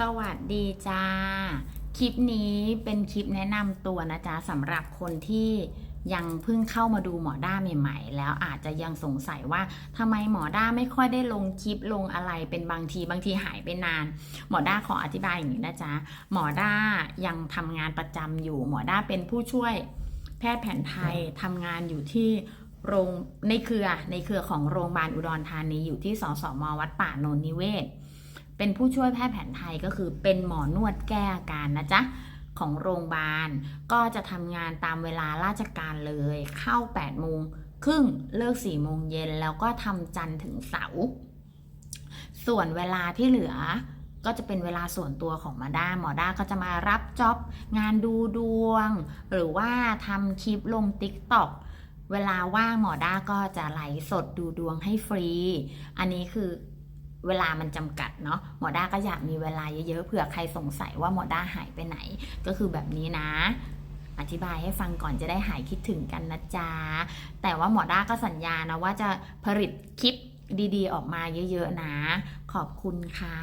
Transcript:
สวัสดีจ้า คลิปนี้เป็นคลิปแนะนำตัวนะจ๊ะสำหรับคนที่ยังเพิ่งเข้ามาดูหมอด้าใหม่ๆ แล้วอาจจะยังสงสัยว่าทำไมหมอด้าไม่ค่อยได้ลงคลิปลงอะไรเป็นบางทีบางทีหายไปนาน หมอด้าขออธิบายอย่างนี้นะจ๊ะหมอด้ายังทำงานประจำอยู่ หมอด้าเป็นผู้ช่วยแพทย์แผนไทยทำงานอยู่ที่โรงในเครือในเครือของโรงพยาบาลอุดรธานีอยู่ที่สสมวัดป่าโนนนิเวศ เป็นผู้ช่วยแพทย์แผนไทยก็คือเป็นหมอนวดแก้อาการนะจ๊ะของโรงพยาบาล ก็จะทำงานตามเวลาราชการเลย เข้า8โมงครึ่งเลิก4โมงเย็นแล้วก็ทำจันทร์ถึงเสาร์ส่วนเวลาที่เหลือก็จะเป็นเวลาส่วนตัวของหมาด้าหมอด้าก็จะมารับจ็อบงานดูดวง หรือว่าทำคลิปลง t ิ k t o k เวลาว่างหมอด้าก็จะไลฟ์สดดูดวงให้ฟรี อันนี้คือ เวลามันจำกัดเนาะหมอด้าก็อยากมีเวลาเยอะๆเผื่อใครสงสัยว่าหมอด้าหายไปไหน ก็คือแบบนี้นะ อธิบายให้ฟังก่อนจะได้หายคิดถึงกันนะจ๊ะแต่ว่าหมอด้าก็สัญญานะว่าจะผลิตคลิปดีๆ ออกมาเยอะๆนะ ขอบคุณค่ะ